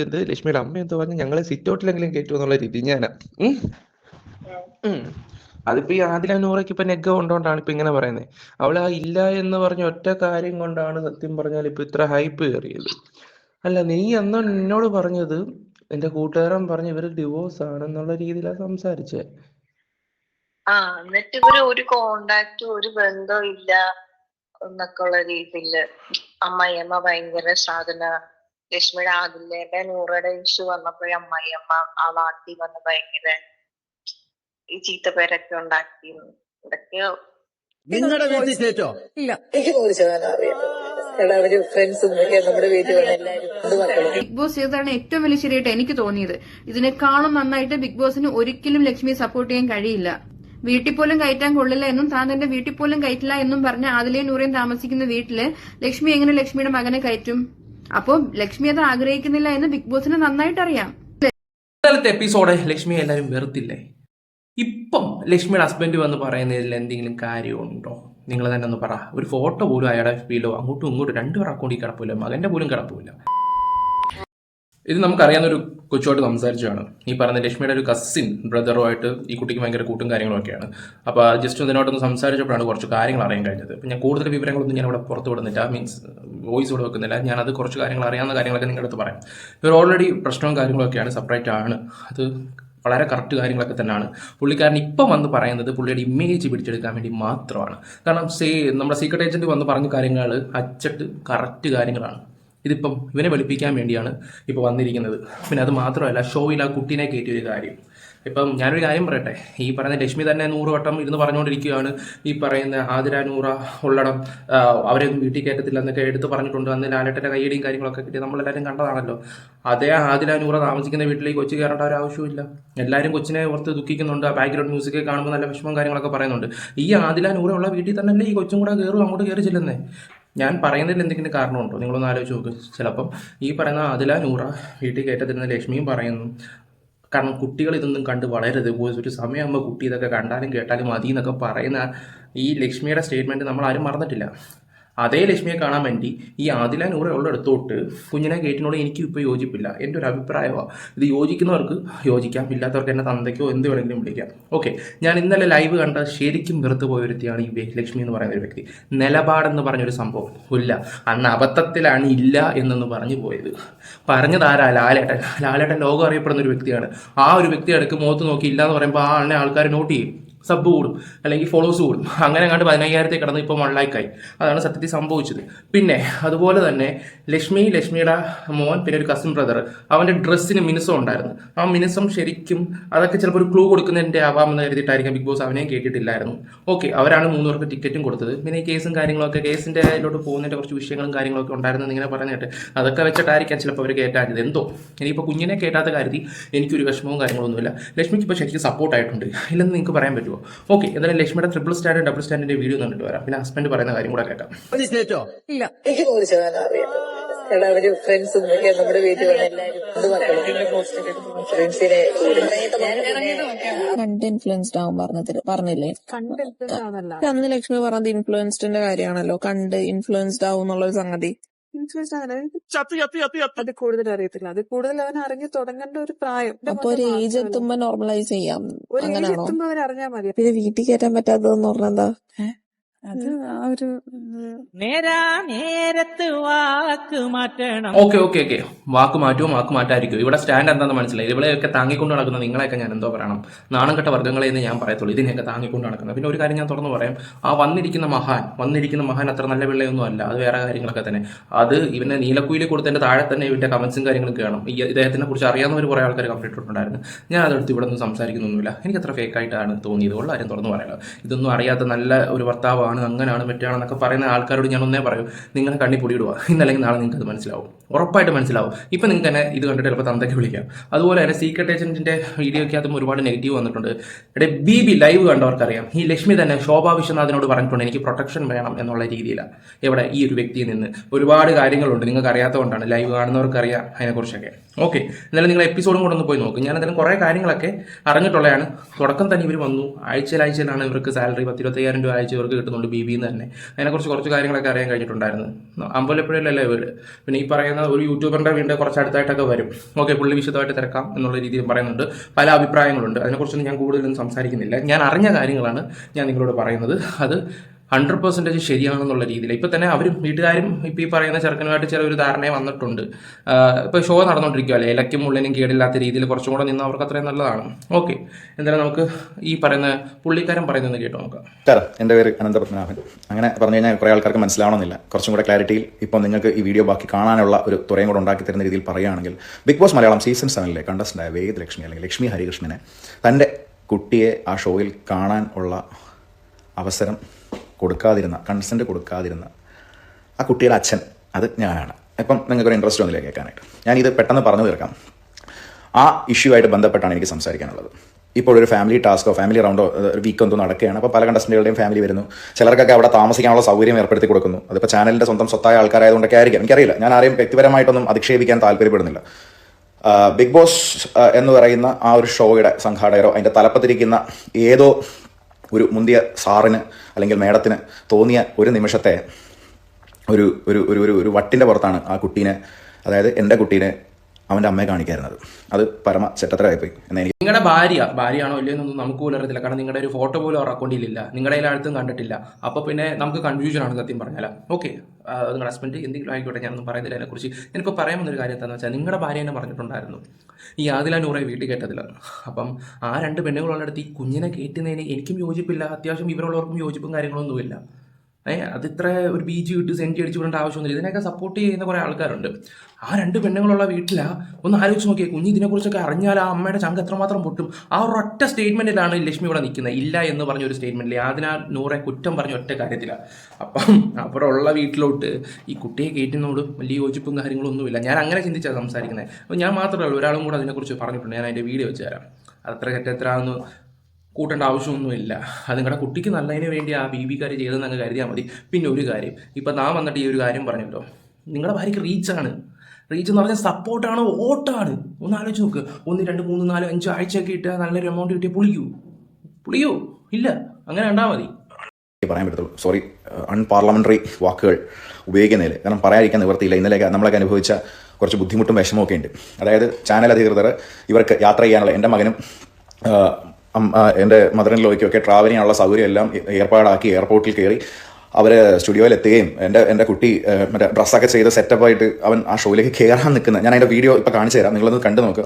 എന്ത്? ലക്ഷ്മിയുടെ അമ്മ എന്തോ പറഞ്ഞു ഞങ്ങളെ സിറ്റ് ഔട്ടിലെങ്കിലും കേട്ടു എന്നുള്ള രീതി ഞാനാ. അതിപ്പോ ഈ നൂറയ്ക്ക് ഇപ്പൊ നെഗ കൊണ്ടോണ്ടാണ് ഇപ്പൊ ഇങ്ങനെ പറയുന്നത് അവൾ ആ ഇല്ല എന്ന് പറഞ്ഞ ഒറ്റ കാര്യം കൊണ്ടാണ് സത്യം പറഞ്ഞാൽ ഇപ്പൊ ഇത്ര ഹൈപ്പ് കയറിയത്. അല്ല നീ അന്ന് എന്നോട് പറഞ്ഞത് എന്റെ കൂട്ടുകാരൻ പറഞ്ഞു ഇവർ ഡിവോഴ്സ് ആണെന്നുള്ള രീതിയിലാണ് സംസാരിച്ചേ. ആ എന്നിട്ട് ഇവർ ഒരു കോണ്ടാക്ട് ഒരു ബന്ധവും ഇല്ല എന്നൊക്കെ ഉള്ള രീതിയിൽ അമ്മയമ്മ ഭയങ്കര സാധന ലക്ഷ്മിയുടെ ആദിലയുടെ നൂറയുടെ ഇഷ്യൂ വന്നപ്പോഴേ അമ്മായിയമ്മ ആ നാട്ടിൽ വന്ന് ഭയങ്കര ഈ ചീത്തപ്പേരൊക്കെ ഉണ്ടാക്കി. ഇതൊക്കെയോ? നിങ്ങളുടെ വീട്ടിൽ ചേച്ചോ ഇല്ല. എനിക്ക് നൂറ് ശതമാനം അറിയാം എടാ അവർ ഫ്രണ്ട്സും ഒക്കെ നമ്മുടെ വീട്ടിൽ വന്ന എല്ലാവരും ബിഗ് ബോസ് ചെയ്തതാണ് ഏറ്റവും വലിയ ശരിയായിട്ട് എനിക്ക് തോന്നിയത്. ഇതിനേക്കാളും നന്നായിട്ട് ബിഗ് ബോസിന് ഒരിക്കലും ലക്ഷ്മിയെ സപ്പോർട്ട് ചെയ്യാൻ കഴിയില്ല. വീട്ടിൽ പോലും കയറ്റാൻ കൊള്ളില്ല എന്നും താൻ തന്റെ വീട്ടിൽ പോലും കയറ്റില്ല എന്നും പറഞ്ഞ അതിലേ നൂറേം താമസിക്കുന്ന വീട്ടിൽ ലക്ഷ്മി എങ്ങനെ ലക്ഷ്മിയുടെ മകനെ കയറ്റും? അപ്പൊ ലക്ഷ്മി അത് ആഗ്രഹിക്കുന്നില്ല എന്ന് ബിഗ് ബോസിന് നന്നായിട്ട് അറിയാം. ഇന്നലത്തെ എപ്പിസോഡ് ലക്ഷ്മി എല്ലാവരും വെറുത്തില്ലേ? ഇപ്പം ലക്ഷ്മിയുടെ ഹസ്ബൻഡ് വന്ന് പറയുന്നതിൽ എന്തെങ്കിലും കാര്യമുണ്ടോ? നിങ്ങൾ തന്നെ ഒന്ന് പറ. ഒരു ഫോട്ടോ പോലും അയാളുടെ ഫീലോ അങ്ങോട്ടും ഇങ്ങോട്ടും രണ്ടുപേർ അക്കൗണ്ടിൽ കിടപ്പില്ല മകന്റെ പോലും കിടപ്പില്ല ഇത് നമുക്കറിയാവുന്ന ഒരു കൊച്ചുമായിട്ട് സംസാരിച്ചാണ് ഈ പറഞ്ഞ ലക്ഷ്മിയുടെ ഒരു കസിൻ ബ്രദറുമായിട്ട് ഈ കുട്ടിക്ക് ഭയങ്കര കൂട്ടും കാര്യങ്ങളൊക്കെയാണ് അപ്പോൾ ജസ്റ്റ് ഇതിനോട്ടൊന്ന് സംസാരിച്ചപ്പോഴാണ് കുറച്ച് കാര്യങ്ങൾ അറിയാൻ കഴിഞ്ഞത്. അപ്പം ഞാൻ കൂടുതൽ വിവരങ്ങളൊന്നും ഞാൻ ഇവിടെ പുറത്തു വിടുന്നില്ല. മീൻസ് വോയിസ് ഇവിടെ വെക്കുന്നില്ല. ഞാനത് കുറച്ച് കാര്യങ്ങൾ അറിയാവുന്ന കാര്യങ്ങളൊക്കെ നിങ്ങളുടെ അടുത്ത് പറയാം. ഇവർ ഓൾറെഡി പ്രശ്നവും കാര്യങ്ങളൊക്കെയാണ് സെപ്പറേറ്റ് ആണ്. അത് വളരെ കറക്റ്റ് കാര്യങ്ങളൊക്കെ തന്നെയാണ്. പുള്ളിക്കാരൻ ഇപ്പം വന്ന് പറയുന്നത് പുള്ളിയുടെ ഇമേജ് പിടിച്ചെടുക്കാൻ വേണ്ടി മാത്രമാണ്. കാരണം സേ നമ്മുടെ സീക്രട്ട് ഏജന്റ് വന്ന് പറഞ്ഞ കാര്യങ്ങൾ അച്ചട്ട് കറക്റ്റ് കാര്യങ്ങളാണ്. ഇതിപ്പം ഇവനെ വെളുപ്പിക്കാൻ വേണ്ടിയാണ് ഇപ്പോൾ വന്നിരിക്കുന്നത്. പിന്നെ അത് മാത്രമല്ല ഷോയിൽ ആ കുട്ടീനെ കയറ്റിയ ഒരു കാര്യം. ഇപ്പം ഞാനൊരു കാര്യം പറയട്ടെ? ഈ പറയുന്ന ലക്ഷ്മി തന്നെ നൂറ് വട്ടം ഇരുന്ന് പറഞ്ഞുകൊണ്ടിരിക്കുകയാണ്. ഈ പറയുന്ന ആതിര നൂറ ഉള്ളടം അവരെ അവരെയൊന്നും വീട്ടിൽ കയറ്റത്തില്ല എന്നൊക്കെ എടുത്ത് പറഞ്ഞിട്ടുണ്ട്. അന്ന് ലാലേട്ടന്റെ കൈയടിയും കാര്യങ്ങളൊക്കെ കിട്ടി നമ്മളെല്ലാവരും കണ്ടതാണല്ലോ. അതേ ആതിര നൂറ താമസിക്കുന്ന വീട്ടിലേക്ക് കൊച്ചു കയറേണ്ട ഒരു ആവശ്യമില്ല എല്ലാവരും കൊച്ചിനെ ഓർത്ത് ദുഃഖിക്കുന്നുണ്ട്. ആ ബാക്ക്ഗ്രൗണ്ട് മ്യൂസിക് കാണുമ്പോൾ നല്ല വിഷമം കാര്യങ്ങളൊക്കെ പറയുന്നുണ്ട്. ഈ ആതിര നൂറ ഉള്ള വീട്ടിൽ തന്നെയല്ലേ ഈ കൊച്ചും കൂടെ കയറും അങ്ങോട്ട് കയറി ചെല്ലുന്നേ? ഞാൻ പറയുന്നതിൽ എന്തെങ്കിലും കാരണമുണ്ടോ? നിങ്ങളൊന്ന് ആലോചിച്ച് നോക്ക്. ചിലപ്പം ഈ പറയുന്ന അതില നൂറ വീട്ടിൽ കയറ്റത്തിരുന്ന ലക്ഷ്മിയും പറയുന്നു. കാരണം കുട്ടികൾ ഇതൊന്നും കണ്ട് വളരരുത്. ഒരു സമയമാകുമ്പോൾ കുട്ടി ഇതൊക്കെ കണ്ടാലും കേട്ടാലും മതി എന്നൊക്കെ പറയുന്ന ഈ ലക്ഷ്മിയുടെ സ്റ്റേറ്റ്മെന്റ് നമ്മൾ ആരും മറന്നിട്ടില്ല. അതേ ലക്ഷ്മിയെ കാണാൻ വേണ്ടി ഈ ആദില നൂറെ ഉള്ളിടത്തോട്ട് കുഞ്ഞിനെ കേട്ടിനോട് എനിക്കും ഇപ്പോൾ യോജിപ്പില്ല. എന്റെ ഒരു അഭിപ്രായമാണ് ഇത് യോജിക്കുന്നവർക്ക് യോജിക്കാം. ഇല്ലാത്തവർക്ക് എന്നെ തന്തയ്ക്കോ എന്ത് വേണമെങ്കിലും വിളിക്കാം. ഓക്കെ ഞാൻ ഇന്നലെ ലൈവ് കണ്ട ശരിക്കും വെറുത്ത് പോയ വ്യക്തിയാണ് ഈ ലക്ഷ്മി എന്ന് പറയുന്ന ഒരു വ്യക്തി. നിലപാടെന്ന് പറഞ്ഞൊരു സംഭവം ഇല്ല. അന്ന് അബദ്ധത്തിലാണ് ഇല്ല എന്നൊന്ന് പറഞ്ഞു പോയത്. പറഞ്ഞതാരാ ലാലേട്ടൻ. ലാലേട്ടൻ ലോകം അറിയപ്പെടുന്ന ഒരു വ്യക്തിയാണ്. ആ ഒരു വ്യക്തി അടുക്ക് മുഖത്ത് നോക്കി ഇല്ല എന്ന് പറയുമ്പോൾ ആ ആളിനെ ആൾക്കാർ നോട്ട് ചെയ്യും. സബ് കൂടും അല്ലെങ്കിൽ ഫോളോവേഴ്സ് കൂടും. അങ്ങനെ കണ്ട് പതിനയ്യായിരത്തെ കിടന്ന് ഇപ്പോൾ വൺ അതാണ് സത്യത്തിൽ സംഭവിച്ചത്. പിന്നെ അതുപോലെ തന്നെ ലക്ഷ്മി ലക്ഷ്മിയുടെ മോൻ പിന്നെ ഒരു കസിൻ ബ്രദർ അവന്റെ ഡ്രസ്സിന് മിനിസം ഉണ്ടായിരുന്നു. ആ മിനിസം ശരിക്കും അതൊക്കെ ചിലപ്പോൾ ഒരു ക്ലൂ കൊടുക്കുന്നതിന്റെ ആവാമെന്ന് കരുതിയിട്ടായിരിക്കും ബിഗ് ബോസ് അവനെയും കേട്ടിട്ടില്ലായിരുന്നു. ഓക്കെ അവരാണ് മൂന്ന് പേർക്ക് ടിക്കറ്റും കൊടുത്തത്. പിന്നെ ഈ കേസും കാര്യങ്ങളൊക്കെ കേസിന്റെ അതിലോട്ട് പോകുന്നതിന്റെ കുറച്ച് വിഷയങ്ങളും കാര്യങ്ങളൊക്കെ ഉണ്ടായിരുന്നു ഇങ്ങനെ പറഞ്ഞിട്ട് അതൊക്കെ വെച്ചിട്ടായിരിക്കാം ചിലപ്പോൾ അവർ കേട്ടാഞ്ഞത് എന്തോ? ഇനിയിപ്പോൾ കുഞ്ഞിനെ കേട്ടാത്ത കാര്യത്തിൽ എനിക്കൊരു വിഷമവും കാര്യങ്ങളൊന്നുമില്ല. ലക്ഷ്മിക്ക് ഇപ്പോൾ ശരിക്കും സപ്പോർട്ടായിട്ടുണ്ട് ഇല്ലെന്ന് നിങ്ങൾക്ക് പറയാൻ പറ്റുമോ? ഓക്കെ എന്തായാലും ലക്ഷ്മിയുടെ ട്രിപ്പിൾ സ്റ്റാൻഡ് ഡബിൾ സ്റ്റാൻഡിന്റെ വീഡിയോ കണ്ടിട്ട് വരാം. പിന്നെ ഹസ്ബൻഡ് പറയുന്ന കാര്യം കൂടെ കേൾക്കാം. എനിക്ക് നൂറ് ശതമാനം അറിയാം എടാ അവർ ഫ്രണ്ട്സും ഒക്കെ നമ്മുടെ വീട്ടിൽ വന്ന എല്ലാവരും രണ്ട് മക്കളും. ഫ്രണ്ട്സിനെ കണ്ട് ഇൻഫ്ലുവൻസ്ഡ് ആവും പറഞ്ഞത് പറഞ്ഞില്ലേ? അന്ന് ലക്ഷ്മി പറഞ്ഞത് ഇൻഫ്ലുവൻസ്ഡിന്റെ കാര്യമാണല്ലോ. കണ്ട് ഇൻഫ്ലുവൻസ്ഡ് ആവും എന്നുള്ള ഒരു സംഗതി. ഇൻഫ്ലുവൻസ് ആവുന്നല്ല അത് കൂടുതൽ അറിയത്തില്ല. അത് കൂടുതൽ അവൻ അറിഞ്ഞു തുടങ്ങേണ്ട ഒരു പ്രായം. അപ്പൊ ഒരു ഏജ്. എത്തുമ്പോ നോർമലൈസ് ചെയ്യാം. ഒരു ഏജ് എത്തുമ്പോ അവർ അറിഞ്ഞാൽ മതി. പിന്നെ വീട്ടിൽ കയറ്റാൻ പറ്റാത്തതെന്ന് പറഞ്ഞെന്താ അത് ആ ഒരു നേരാ നേരത്ത് വാക്ക് മാറ്റണം. Okay okay okay. വാക്ക് മാറ്റുമോ വാക്ക് മാറ്റായിരിക്കും ഇവിടെ സ്റ്റാൻഡ് എന്താണെന്ന് മനസ്സിലായി. ഇവളെയൊക്കെ താങ്ങിക്കൊണ്ട് നടക്കുന്ന നിങ്ങളെയൊക്കെ ഞാൻ എന്തോ പറയണം. നാണം കെട്ട വർഗങ്ങളെ എന്ന് ഞാൻ പറയത്തുള്ളൂ. ഇതിനെയൊക്കെ താങ്ങിക്കൊണ്ട് നടക്കുന്നത് പിന്നെ ഒരു കാര്യം ഞാൻ തുറന്നു പറയാം. ആ വന്നിരിക്കുന്ന മഹാൻ വന്നിരിക്കുന്ന മഹാൻ അത്ര നല്ല പിള്ളയൊന്നും അല്ല. അത് വേറെ കാര്യങ്ങളൊക്കെ തന്നെ. അത് ഇവനെ നീലക്കുയിൽ കൊടുത്തതിന്റെ താഴെ തന്നെ ഇവന്റെ കമന്റ്സും കാര്യങ്ങളും കാണും. ഈ ഇദ്ദേഹത്തിനെ കുറിച്ച് അറിയാവുന്നവർ കുറേ ആൾക്കാർ കംപ്ലീറ്റ് ഇട്ടിട്ടുണ്ടായിരുന്നു. ഞാൻ അതെടുത്ത് ഇവിടെ നിന്ന് സംസാരിക്കുന്നൊന്നുമില്ല. എനിക്ക് അത്ര ഫേക്കായിട്ടാണ് തോന്നിയത്. ഉള്ള കാര്യം തുറന്നു പറയാം ഇതൊന്നും അറിയാത്ത നല്ല ഒരു ഭർത്താവാണ് അങ്ങനെയാണ് മറ്റാണെന്നൊക്കെ പറയുന്ന ആൾക്കാരോട് ഞാൻ ഒന്നേ പറയും. നിങ്ങളെ കണ്ണി പൊടിയിടുക. ഇന്നല്ലെങ്കിൽ നാളെ നിങ്ങൾക്ക് അത് മനസ്സിലാവും. ഉറപ്പായിട്ട് മനസ്സിലാവും. ഇപ്പം നിങ്ങൾക്ക് തന്നെ ഇത് കണ്ടിട്ട് ചിലപ്പോൾ തന്തയ്ക്ക് വിളിക്കാം. അതുപോലെ തന്നെ സീക്രട്ട് ഏജന്റിന്റെ വീഡിയോയ്ക്കകത്തും ഒരുപാട് നെഗറ്റീവ് വന്നിട്ടുണ്ട്. ഇവിടെ ബി ബി ലൈവ് കണ്ടവർക്കറിയാം. ഈ ലക്ഷ്മി തന്നെ ശോഭാ വിശ്വനാഥിനോട് പറഞ്ഞിട്ടുണ്ട് എനിക്ക് പ്രൊട്ടക്ഷൻ വേണം എന്നുള്ള രീതിയിലാണ് ഇവിടെ ഈ ഒരു വ്യക്തിയിൽ നിന്ന്. ഒരുപാട് കാര്യങ്ങളുണ്ട്. നിങ്ങൾക്ക് അറിയാത്തതുകൊണ്ടാണ് ലൈവ് കാണുന്നവർക്കറിയാം അതിനെക്കുറിച്ചൊക്കെ. ഓക്കെ എന്നാലും നിങ്ങൾ എപ്പിസോഡും കൂടെ ഒന്ന് പോയി നോക്കും. ഞാൻ എന്തായാലും കുറേ കാര്യങ്ങളൊക്കെ അറിഞ്ഞിട്ടുള്ളതാണ് തുടക്കം തന്നെ ഇവർ വന്നു. ആഴ്ചയിലാഴ്ചയിലാണ് ഇവർക്ക് സാലറി പത്തിരുപത്തയ്യായിരം രൂപ ആഴ്ച ഇവർക്ക് കിട്ടുന്നുണ്ട് ബി ബിന്ന് തന്നെ. അതിനെക്കുറിച്ച് കുറച്ച് കാര്യങ്ങളൊക്കെ അറിയാൻ കഴിഞ്ഞിട്ടുണ്ടായിരുന്നു. അമ്പലപ്പുഴയിലല്ലേ വീട് പിന്നെ ഈ പറയുന്ന പറയുന്ന ഒരു യൂട്യൂബറിന്റെ വീണ്ടും കുറച്ച് അടുത്തായിട്ടൊക്കെ വരും. ഓക്കെ പുള്ളി വിശദമായിട്ട് തിരക്കാം എന്നുള്ള രീതിയിൽ പറയുന്നുണ്ട്. പല അഭിപ്രായങ്ങളുണ്ട്. അതിനെക്കുറിച്ചൊന്നും ഞാൻ കൂടുതലൊന്നും സംസാരിക്കുന്നില്ല. ഞാൻ അറിഞ്ഞ കാര്യങ്ങളാണ് ഞാൻ നിങ്ങളോട് പറയുന്നത്. അത് ഹൺഡ്രഡ് പെർസെന്റേജ് ശരിയാണെന്നുള്ള രീതിയിൽ ഇപ്പം തന്നെ അവരും വീട്ടുകാരും ഇപ്പം ഈ പറയുന്ന ചെറുക്കനുമായിട്ട് ചില ഒരു ധാരണയെ വന്നിട്ടുണ്ട്. ഇപ്പോൾ ഷോ നടന്നുകൊണ്ടിരിക്കുകയല്ലേ ഇലയ്ക്കും ഉള്ളിനും കേടില്ലാത്ത രീതിയിൽ കുറച്ചും കൂടെ നിന്ന് അവർക്ക് അത്രയും നല്ലതാണ്. ഓക്കെ എന്തായാലും നമുക്ക് ഈ പറയുന്ന പുള്ളിക്കാരൻ പറയുന്നത് കേട്ടോ നോക്കാം. സാർ എന്റെ പേര് അനന്തപത്മനാഭൻ. അങ്ങനെ പറഞ്ഞു കഴിഞ്ഞാൽ കുറേ ആൾക്കാർക്ക് മനസ്സിലാവണമെന്നില്ല. കുറച്ചും കൂടെ ക്ലാരിറ്റിയിൽ ഇപ്പം നിങ്ങൾക്ക് ഈ വീഡിയോ ബാക്കി കാണാനുള്ള ഒരു തുറയും കൂടെ ഉണ്ടാക്കി തരുന്ന രീതിയിൽ പറയുകയാണെങ്കിൽ ബിഗ് ബോസ് മലയാളം സീസൺ സെവനിലെ കണ്ടസ്റ്റന്റായ വേദ് ലക്ഷ്മി അല്ലെങ്കിൽ ലക്ഷ്മി ഹരികൃഷ്ണനെ തന്റെ കുട്ടിയെ ആ ഷോയിൽ കാണാൻ ഉള്ള അവസരം കൊടുക്കാതിരുന്ന കൺസെന്റ് കൊടുക്കാതിരുന്ന ആ കുട്ടിയുടെ അച്ഛൻ അത് ഞാനാണ്. ഇപ്പം നിങ്ങൾക്കൊരു ഇൻട്രസ്റ്റ് വന്നില്ല കേൾക്കാനായിട്ട്? ഞാനിത് പെട്ടെന്ന് പറഞ്ഞു തീർക്കാം. ആ ഇഷ്യൂ ആയിട്ട് ബന്ധപ്പെട്ടാണ് എനിക്ക് സംസാരിക്കാനുള്ളത്. ഇപ്പോൾ ഒരു ഫാമിലി ടാസ്കോ ഫാമിലി റൗണ്ടോ വീക്ക് എന്തോ നടക്കുകയാണ്. അപ്പോൾ പല കണ്ടസ്റ്റന്റുകളുടെയും ഫാമിലി വരുന്നു. ചിലർക്കൊക്കെ അവിടെ താമസിക്കാനുള്ള സൗകര്യം ഏർപ്പെടുത്തി കൊടുക്കുന്നു. അതിപ്പോൾ ചാനലിന്റെ സ്വന്തം സ്വത്തായ ആൾക്കാരായതുകൊണ്ടൊക്കെ ആയിരിക്കും. എനിക്കറിയില്ല. ഞാൻ ആരെയും വ്യക്തിപരമായിട്ടൊന്നും അധിക്ഷേപിക്കാൻ താല്പര്യപ്പെടുന്നില്ല. ബിഗ് ബോസ് എന്ന് പറയുന്ന ആ ഒരു ഷോയുടെ സംഘാടകരോ അതിന്റെ തലപ്പത്തിരിക്കുന്ന ഏതോ ഒരു മുന്തിയ സാറിന് അല്ലെങ്കിൽ മേഡത്തിന് തോന്നിയ ഒരു നിമിഷത്തെ ഒരു ഒരു ഒരു ഒരു ഒരു വട്ടിന്റെ പുറത്താണ് ആ കുട്ടീനെ അതായത് എന്റെ കുട്ടീനെ അവന്റെ അമ്മയെ കാണിക്കായിരുന്നത് അത് പരമ ചെറ്റത്തരായിപ്പോയി എന്ന് എനിക്ക് നിങ്ങളുടെ ഭാര്യ ഭാര്യയാണോ ഇല്ലയെന്നൊന്നും നമുക്ക് പോലും അറിയത്തില്ല. കാരണം നിങ്ങളുടെ ഒരു ഫോട്ടോ പോലും അവർ അക്കൗണ്ടിലില്ല നിങ്ങളുടെ കയ്യിൽ അടുത്തും കണ്ടിട്ടില്ല. അപ്പോൾ പിന്നെ നമുക്ക് കൺഫ്യൂഷൻ ആണ് സത്യം പറഞ്ഞാൽ ഓക്കെ നിങ്ങളുടെ ഹസ്ബൻഡ് എന്തെങ്കിലും ആയിക്കോട്ടെ ഞാനൊന്നും പറയുന്നില്ല. അതിനെക്കുറിച്ച് ഞാനിപ്പോൾ പറയാൻ വന്നൊരു കാര്യം എന്താണെന്ന് വെച്ചാൽ നിങ്ങളുടെ ഭാര്യ എന്നെ പറഞ്ഞിട്ടുണ്ടായിരുന്നു. ഈ ആദില നൂറെ വീട്ടിൽ കേട്ടതില്ല അപ്പം ആ രണ്ട് പെണ്ണുങ്ങളുള്ളിടത്ത് ഈ കുഞ്ഞിനെ കയറ്റുന്നതിന് എനിക്കും യോജിപ്പില്ല. അത്യാവശ്യം ഇവരുള്ളവർക്കും യോജിപ്പും കാര്യങ്ങളൊന്നുമില്ല. അത് ഇത്ര ഒരു ബീച്ച് വിട്ട് സെന്റി അടിച്ചു വിടേണ്ട ആവശ്യമൊന്നുമില്ല. ഇതിനൊക്കെ സപ്പോർട്ട് ചെയ്യുന്ന കുറേ ആൾക്കാരുണ്ട്. ആ രണ്ട് പെണ്ണുങ്ങളുള്ള വീട്ടില ഒന്ന് ആലോചിച്ച് നോക്കിയേ കുഞ്ഞ് ഇതിനെക്കുറിച്ചൊക്കെ അറിഞ്ഞാൽ ആ അമ്മയുടെ ചങ്ക് എത്രമാത്രം പൊട്ടും. ആ ഒരൊറ്റ സ്റ്റേറ്റ്മെന്റിലാണ് ലക്ഷ്മി ഇവിടെ നിൽക്കുന്നത്. ഇല്ല എന്ന് പറഞ്ഞ ഒരു സ്റ്റേറ്റ്മെന്റിൽ അതിനാൽ നൂറെ കുറ്റം പറഞ്ഞ ഒറ്റ കാര്യത്തിലാണ് അപ്പം അപ്പുറമുള്ള വീട്ടിലോട്ട് ഈ കുട്ടിയെ കയറ്റുന്നതോട് വലിയ യോജിപ്പും കാര്യങ്ങളൊന്നുമില്ല ഞാൻ അങ്ങനെ ചിന്തിച്ചാണ് സംസാരിക്കുന്നത്. ഞാൻ മാത്രമല്ല ഒരാളും കൂടെ അതിനെക്കുറിച്ച് പറഞ്ഞിട്ടുണ്ട്. ഞാൻ അതിന്റെ വീഡിയോ വെച്ച് തരാം. അത്ര തെറ്റെത്രാന്ന് കൂട്ടേണ്ട ആവശ്യമൊന്നുമില്ല. അത് നിങ്ങളുടെ കുട്ടിക്ക് നല്ലതിന് വേണ്ടി ആ ബി ബിക്കാർ ചെയ്തതെന്ന് അങ്ങ് കരുതിയാൽ മതി. പിന്നെ ഒരു കാര്യം ഇപ്പം നാം വന്നിട്ട് ഈ ഒരു കാര്യം പറഞ്ഞല്ലോ. നിങ്ങളുടെ ഭാര്യയ്ക്ക് റീച്ചാണ്. റീച്ച് എന്ന് പറഞ്ഞാൽ സപ്പോർട്ടാണ് ഓട്ടാണ് ഒന്ന് ആലോചിച്ച് നോക്ക്. ഒന്ന് രണ്ട് മൂന്ന് നാല് അഞ്ച് ആഴ്ചയൊക്കെ ഇട്ട് നല്ലൊരു എമൗണ്ട് കിട്ടിയ പുളിക്കൂ പുളിയോ? ഇല്ല. അങ്ങനെ കണ്ടാൽ മതി. പറയാൻ പറ്റത്തുള്ളൂ. സോറി അൺപാർലമെന്ററി വാക്കുകൾ ഉപയോഗിക്കുന്നതിൽ കാരണം പറയാതിരിക്കാൻ നിവർത്തിയില്ല ഇന്നലെയൊക്കെ നമ്മളൊക്കെ അനുഭവിച്ച കുറച്ച് ബുദ്ധിമുട്ടും വിഷമമൊക്കെ ഉണ്ട്. അതായത് ചാനൽ അധികൃതർ ഇവർക്ക് യാത്ര ചെയ്യാനുള്ള എന്റെ മകനും എന്റെ മദറിൻ ലോയ്ക്കൊക്കെ ട്രാവലിനുള്ള ചെയ്യാനുള്ള സൗകര്യം എല്ലാം ഏർപ്പാടാക്കി എയർപോർട്ടിൽ കയറി അവർ സ്റ്റുഡിയോയിൽ എത്തുകയും എന്റെ എന്റെ കുട്ടി മറ്റേ ഡ്രസ്സൊക്കെ ചെയ്ത് സെറ്റപ്പായിട്ട് അവൻ ആ ഷോയിലേക്ക് കയറാൻ നിൽക്കുന്നത് ഞാൻ അതിന്റെ വീഡിയോ ഇപ്പോൾ കാണിച്ചു തരാം. നിങ്ങളൊന്ന് കണ്ടു നോക്ക്.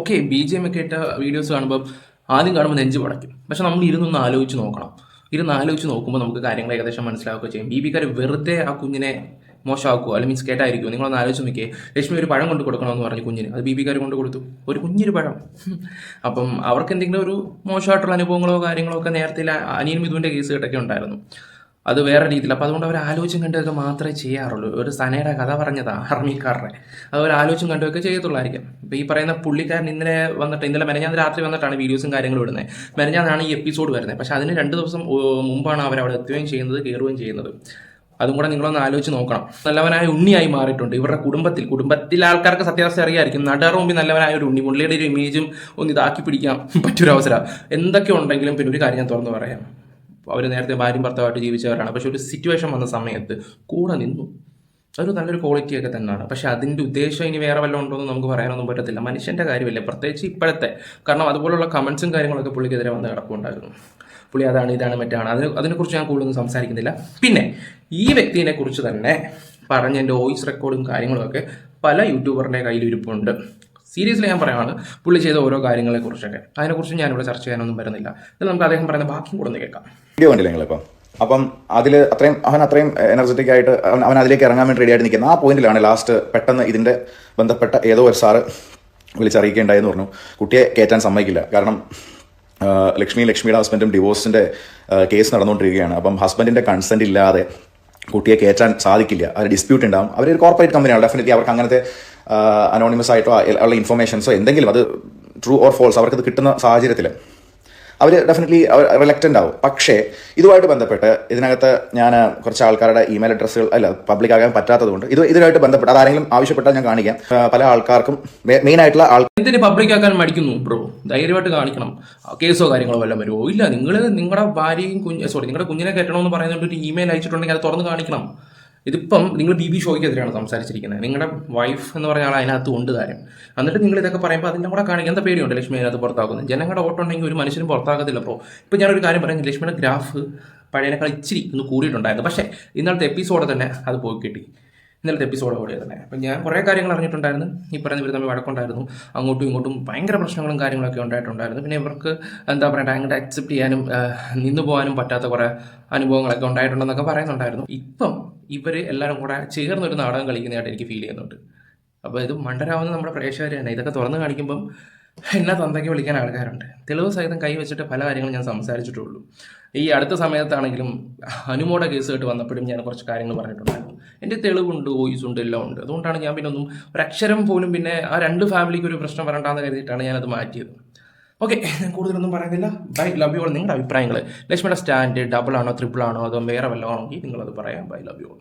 ഓക്കെ ബി ജി എം ഒക്കെ ഇട്ട വീഡിയോസ് കാണുമ്പോൾ ആദ്യം കാണുമ്പോൾ നെഞ്ച് പടയ്ക്കും. പക്ഷെ നമ്മൾ ഇരുന്നൊന്ന് ആലോചിച്ച് നോക്കണം. ഇരുന്ന് ആലോചിച്ച് നോക്കുമ്പോൾ നമുക്ക് കാര്യങ്ങൾ ഏകദേശം മനസ്സിലാവുക ചെയ്യും. ബി ബിക്കാർ വെറുതെ ആ കുഞ്ഞിനെ മോശമാക്കുമോ അല്ലെങ്കിൽ മീൻസ് കേട്ടായിരിക്കുമോ നിങ്ങളൊന്ന് ആലോചിച്ച് നോക്കിയേ. ലക്ഷ്മി ഒരു പഴം കൊണ്ട് കൊടുക്കണമെന്ന് പറഞ്ഞു കുഞ്ഞിന്. അത് ബി കൊണ്ട് കൊടുത്തു. ഒരു കുഞ്ഞൊരു പഴം. അപ്പം അവർക്ക് എന്തെങ്കിലും ഒരു മോശമായിട്ടുള്ള അനുഭവങ്ങളോ കാര്യങ്ങളോ ഒക്കെ നേരത്തെ അനിയൻ മിഥുവിന്റെ കേസ് കേട്ടൊക്കെ ഉണ്ടായിരുന്നു. അത് വേറെ രീതിയിൽ അപ്പോൾ അതുകൊണ്ട് അവർ ആലോചിച്ചും കണ്ടൊക്കെ മാത്രമേ ചെയ്യാറുള്ളൂ. ഒരു സനയുടെ കഥ പറഞ്ഞതാ ആർമിക്കാരുടെ. അത് അവർ ആലോചിച്ചും കണ്ടൊക്കെ ചെയ്യത്തുള്ളായിരിക്കും. ഇപ്പോൾ ഈ പറയുന്ന പുള്ളിക്കാരൻ ഇന്നലെ വന്നിട്ട് ഇന്നലെ മെനഞ്ഞാന്ന് രാത്രി വന്നിട്ടാണ് വീഡിയോസും കാര്യങ്ങളും ഇടുന്നത് മെനഞ്ഞാന്നാണ് ഈ എപ്പിസോഡ് വരുന്നത് പക്ഷേ അതിന് രണ്ട് ദിവസം മുമ്പാണ് അവർ അവിടെ എത്തുകയും ചെയ്യുന്നത് കയറുകയും ചെയ്യുന്നത്. അതും കൂടെ നിങ്ങളൊന്ന് ആലോചിച്ച് നോക്കണം. നല്ലവനായ ഉണ്ണിയായി മാറിയിട്ടുണ്ട്. ഇവരുടെ കുടുംബത്തിൽ കുടുംബത്തിലെ ആൾക്കാർക്ക് സത്യാവസ്ഥ അറിയായിരിക്കും. നടാറ് മുമ്പിൽ നല്ലവനായ ഒരു ഉണ്ണി പുള്ളിയുടെ ഒരു ഇമേജും ഒന്ന് ഇതാക്കി പിടിക്കാൻ പറ്റൊരു അവസരം എന്തൊക്കെ ഉണ്ടെങ്കിലും പിന്നെ ഒരു കാര്യം ഞാൻ തുറന്നു പറയാം. അവർ നേരത്തെ ഭാര്യയും ഭർത്താവായിട്ട് ജീവിച്ചവരാണ്. പക്ഷെ ഒരു സിറ്റുവേഷൻ വന്ന സമയത്ത് കൂടെ നിന്നു. അതൊരു നല്ലൊരു ക്വാളിറ്റി ഒക്കെ തന്നെയാണ്. പക്ഷെ അതിന്റെ ഉദ്ദേശം ഇനി വേറെ വല്ലതും ഉണ്ടോ എന്ന് നമുക്ക് പറയാനൊന്നും പറ്റത്തില്ല. മനുഷ്യന്റെ കാര്യമല്ലേ? പ്രത്യേകിച്ച് ഇപ്പോഴത്തെ. കാരണം അതുപോലുള്ള കമൻസും കാര്യങ്ങളൊക്കെ പുള്ളിക്കെതിരെ വന്ന് കിടപ്പുണ്ടായിരുന്നു. പുള്ളി അതാണ് ഇതാണ് മറ്റാണ്. അതിനെ അതിനെക്കുറിച്ച് ഞാൻ കൂടുതലൊന്നും സംസാരിക്കുന്നില്ല. പിന്നെ ഈ വ്യക്തിനെ കുറിച്ച് തന്നെ പറഞ്ഞ എന്റെ വോയിസ് റെക്കോർഡും കാര്യങ്ങളും ഒക്കെ പല യൂട്യൂബറിന്റെ കയ്യിൽ ഇരിപ്പുണ്ട്. സീരിയസ്ലി ഞാൻ പറയുകയാണ് പുള്ളി ചെയ്ത ഓരോ കാര്യങ്ങളെക്കുറിച്ചൊക്കെ. അതിനെക്കുറിച്ച് ഞാനിവിടെ ചർച്ച ചെയ്യാനൊന്നും വരുന്നില്ല. ഇത് നമുക്ക് അദ്ദേഹം പറയുന്ന ബാക്കി കൂടെ ഒന്ന് കേൾക്കാം. വീഡിയോ കണ്ടില്ല നിങ്ങളിപ്പം അപ്പം അതിൽ അത്രയും അവൻ അത്രയും എനർജറ്റിക് ആയിട്ട് അവൻ അവൻ അതിലേക്ക് ഇറങ്ങാൻ വേണ്ടി റെഡി ആയിട്ട് നിൽക്കുന്നത് ആ പോയിന്റിലാണ് ലാസ്റ്റ് പെട്ടെന്ന് ഇതിന്റെ ബന്ധപ്പെട്ട ഏതോ ഒരു സാറ് വിളിച്ചറിയിക്കേണ്ടായെന്ന് പറഞ്ഞു. കുട്ടിയെ കയറ്റാൻ സമ്മതിക്കില്ല. കാരണം ലക്ഷ്മി ലക്ഷ്മിയുടെ ഹസ്ബൻഡും ഡിവോഴ്സിന്റെ കേസ് നടന്നുകൊണ്ടിരിക്കുകയാണ്. അപ്പം ഹസ്ബൻഡിന്റെ കൺസെന്റ് ഇല്ലാതെ കുട്ടിയെ കയറ്റാൻ സാധിക്കില്ല. അവർ ഡിസ്പ്യൂട്ട് ഉണ്ടാവും. അവർ ഒരു കോർപ്പറേറ്റ് കമ്പനിയാണ് ഡെഫിനറ്റ്ലി അവർക്ക് അങ്ങനത്തെ അനോണിമസ് ആയിട്ടോ ഉള്ള ഇൻഫർമേഷൻസോ എന്തെങ്കിലും അത് ട്രൂ ഓർ ഫോൾസ് അവർക്കത് കിട്ടുന്ന സാഹചര്യത്തിൽ അവർ ഡെഫിനറ്റ്ലി റിലക്റ്റന്റ് ആവും. പക്ഷേ ഇതുമായിട്ട് ബന്ധപ്പെട്ട് ഇതിനകത്ത് ഞാൻ കുറച്ച് ആൾക്കാരുടെ ഇമെയിൽ അഡ്രസ്സുകൾ അല്ല പബ്ലിക് ആകാൻ പറ്റാത്തതുകൊണ്ട് ഇത് ഇതുമായിട്ട് ബന്ധപ്പെട്ട് അതാരെങ്കിലും ആവശ്യപ്പെട്ടാൽ ഞാൻ കാണിക്കാം. പല ആൾക്കാർക്കും മെയിൻ ആയിട്ടുള്ള ആൾ എന്തിന് പബ്ലിക് ആക്കാൻ മടിക്കുന്നു ബ്രോ ധൈര്യമായിട്ട് കാണിക്കണം. കേസോ കാര്യങ്ങളോ വല്ലതും വരുമോ ഇല്ല നിങ്ങൾ നിങ്ങളുടെ ഭാര്യയും കുഞ്ഞ് സോറി നിങ്ങളുടെ കുഞ്ഞിനെ കെട്ടണമെന്ന് പറയുന്നുണ്ട് ഒരു ഇമെയിൽ അയച്ചിട്ടുണ്ടെങ്കിൽ അത് തുറന്ന് കാണിക്കണം. ഇതിപ്പം നിങ്ങൾ ബി ബി ഷോയ്ക്കെതിരെയാണ് സംസാരിച്ചിരിക്കുന്നത്. നിങ്ങളുടെ വൈഫ് എന്ന് പറഞ്ഞ ആൾ അതിനകത്ത് ഉണ്ട് കാര്യം. എന്നിട്ട് നിങ്ങൾ ഇതൊക്കെ പറയുമ്പോൾ അതിന്റെ കൂടെ കാണിക്കുന്ന പേടിയുണ്ട്? ലക്ഷ്മി അതിനകത്ത് പുറത്താക്കുന്നത്. ജനങ്ങളുടെ വോട്ട് ഉണ്ടെങ്കിൽ ഒരു മനുഷ്യനും പുറത്താകത്തില്ല അപ്പോൾ ഇപ്പം ഞാനൊരു കാര്യം പറയാം. ലക്ഷ്മിയുടെ ഗ്രാഫ് പഴയതിനേക്കാൾ ഇച്ചിരി ഒന്ന് കൂടിയിട്ടുണ്ടായിരുന്നു. പക്ഷേ ഇന്നലത്തെ എപ്പിസോഡ് തന്നെ അത് പോയി കിട്ടി. ഇന്നലത്തെ എപ്പിസോഡ് കൂടെ തന്നെ. അപ്പം ഞാൻ കുറേ കാര്യങ്ങൾ അറിഞ്ഞിട്ടുണ്ടായിരുന്നു. ഈ പറയുന്ന ഇവർ തമ്മിൽ വഴക്കുണ്ടായിരുന്നു. അങ്ങോട്ടും ഇങ്ങോട്ടും ഭയങ്കര പ്രശ്നങ്ങളും കാര്യങ്ങളൊക്കെ ഉണ്ടായിട്ടുണ്ടായിരുന്നു. പിന്നെ ഇവർക്ക് എന്താ പറയുക അങ്ങോട്ട് അക്സെപ്റ്റ് ചെയ്യാനും നിന്നു പോകാനും പറ്റാത്ത കുറേ അനുഭവങ്ങളൊക്കെ ഉണ്ടായിട്ടുണ്ടെന്നൊക്കെ പറയുന്നുണ്ടായിരുന്നു. ഇപ്പം ഇവർ എല്ലാവരും കൂടെ ചേർന്നൊരു നാടകം കളിക്കുന്നതായിട്ട് എനിക്ക് ഫീൽ ചെയ്യുന്നുണ്ട്. അപ്പോൾ ഇത് മണ്ടരാവുന്ന നമ്മുടെ പ്രേക്ഷകർ തന്നെ ഇതൊക്കെ തുറന്ന് കാണിക്കുമ്പം എന്നെ തന്തയ്ക്ക് വിളിക്കാൻ ആൾക്കാരുണ്ട്. തെളിവ് സഹിതം കൈ വെച്ചിട്ട് പല കാര്യങ്ങളും ഞാൻ സംസാരിച്ചിട്ടുള്ളൂ. ഈ അടുത്ത സമയത്താണെങ്കിലും അനുമോടെ കേട്ട് വന്നപ്പോഴും ഞാൻ കുറച്ച് കാര്യങ്ങൾ പറഞ്ഞിട്ടുണ്ടായിരുന്നു. എന്റെ തെളിവുണ്ട് വോയിസ് ഉണ്ട് എല്ലാം ഉണ്ട്. അതുകൊണ്ടാണ് ഞാൻ പിന്നെ ഒന്നും ഒരു അക്ഷരം പോലും പിന്നെ ആ രണ്ട് ഫാമിലിക്ക് ഒരു പ്രശ്നം വരണ്ടാന്ന് കരുതിയിട്ടാണ് ഞാനത് മാറ്റിയത്. ഓക്കെ കൂടുതലൊന്നും പറയുന്നില്ല. ബൈ ലവ് യു ഓൾ നിങ്ങളുടെ അഭിപ്രായങ്ങൾ ലക്ഷ്മിയുടെ സ്റ്റാൻഡ് ഡബിൾ ആണോ ട്രിപ്പിൾ ആണോ അതോ വേറെ വല്ലതാണെങ്കിൽ നിങ്ങളത് പറയാം. Bye love you all